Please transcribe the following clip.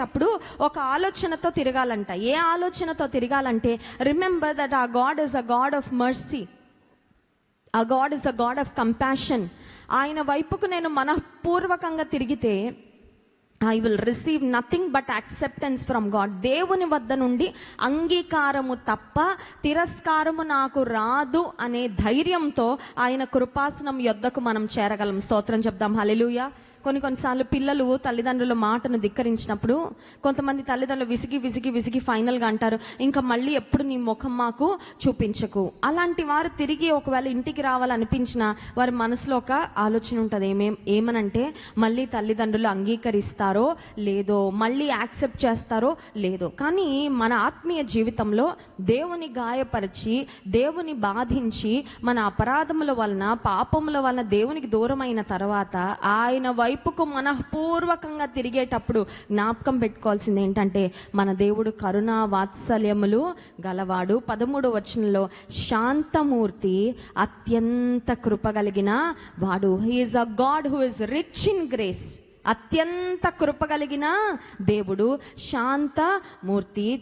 అప్పుడు ఒక ఆలోచనతో తిరగాలంట. ఏ ఆలోచనతో తిరగాలంటే remember that a god is a god of mercy a god is a god of compassion ఆయన వైపుకు నేను మనఃపూర్వకంగా తిరిగితే I will receive nothing but acceptance from god దేవుని వద్ద నుండి అంగీకారము తప్ప తిరస్కారము నాకు రాదు అనే ధైర్యంతో ఆయన కృపాసనం యొద్దకు మనం చేరగలం. స్తోత్రం చెప్దాం. హలెలుయా కొన్ని కొన్నిసార్లు పిల్లలు తల్లిదండ్రుల మాటను ధిక్కరించినప్పుడు కొంతమంది తల్లిదండ్రులు విసిగి విసిగి విసిగి ఫైనల్గా అంటారు ఇంకా మళ్ళీ ఎప్పుడు నీ ముఖం మాకు చూపించకు. అలాంటి వారు తిరిగి ఒకవేళ ఇంటికి రావాలనిపించిన వారి మనసులో ఒక ఆలోచన ఉంటుంది ఏమేం ఏమనంటే మళ్ళీ తల్లిదండ్రులు అంగీకరిస్తారో లేదో మళ్ళీ యాక్సెప్ట్ చేస్తారో లేదో. కానీ మన ఆత్మీయ జీవితంలో దేవుని గాయపరిచి దేవుని బాధించి మన అపరాధముల వలన పాపముల వలన దేవునికి దూరమైన తర్వాత ఆయన వైపుకు మనఃపూర్వకంగా తిరిగేటప్పుడు జ్ఞాపకం పెట్టుకోవాల్సింది ఏంటంటే మన దేవుడు కరుణా వాత్సల్యములు గలవాడు. పదమూడు వచనంలో శాంతమూర్తి అత్యంత కృప కలిగిన వాడు. He is a god who is rich in grace అత్యంత కృప కలిగిన దేవుడు. శాంత మూర్తి